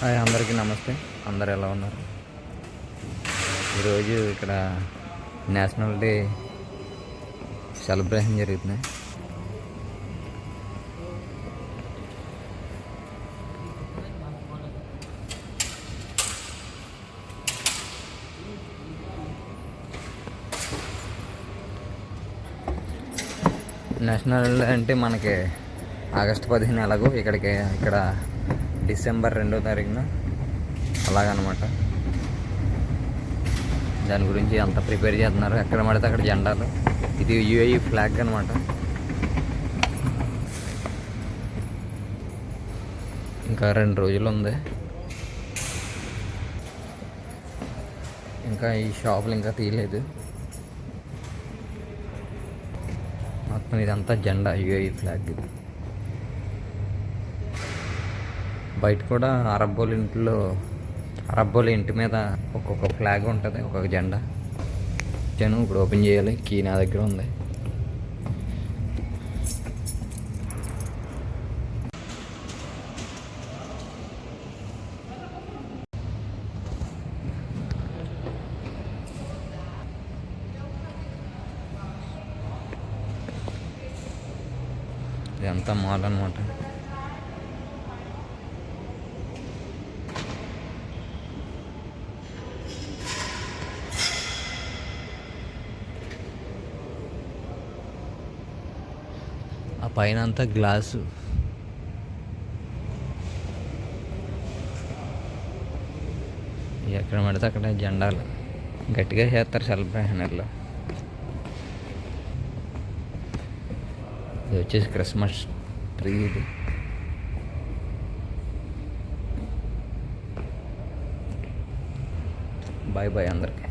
Hi అందరికీ నమస్తే. అందరు ఎలా ఉన్నారు? ఈరోజు ఇక్కడ నేషనల్ డే సెలబ్రేషన్ జరుగుతున్నాయి. నేషనల్ డే అంటే మనకి ఆగస్టు పదిహేను ఎలాగో ఇక్కడికి ఇక్కడ డిసెంబర్ రెండో తారీఖున అలాగనమాట. దాని గురించి అంత ప్రిపేర్ చేస్తున్నారు ఎక్కడ పడితే అక్కడ జెండాలు. ఇది యుఏఈ ఫ్లాగ్ అనమాట. ఇంకా రెండు రోజులు ఉంది. ఇంకా ఈ షాపులు ఇంకా తీయలేదు. మొత్తం ఇదంతా జెండా యుఏఈ ఫ్లాగ్. ఇది బయట కూడా అరబ్బోల ఇంట్లో అరబ్బోల ఇంటి మీద ఒక్కొక్క ఫ్లాగ్ ఉంటుంది ఒక్కొక్క జెండా. నేను ఇప్పుడు ఓపెన్ చేయాలి కీ నా దగ్గర ఉంది. ఇదంతా మాల్ అనమాట ఆ పైన అంతా గ్లాసు ఎక్కడ పడితే అక్కడ జెండాలు. గట్టిగా చేస్తారు సెలబ్రేషన్లో. ఇది వచ్చేసి క్రిస్మస్ ట్రీ ఇది. బాయ్ బాయ్ అందరికీ.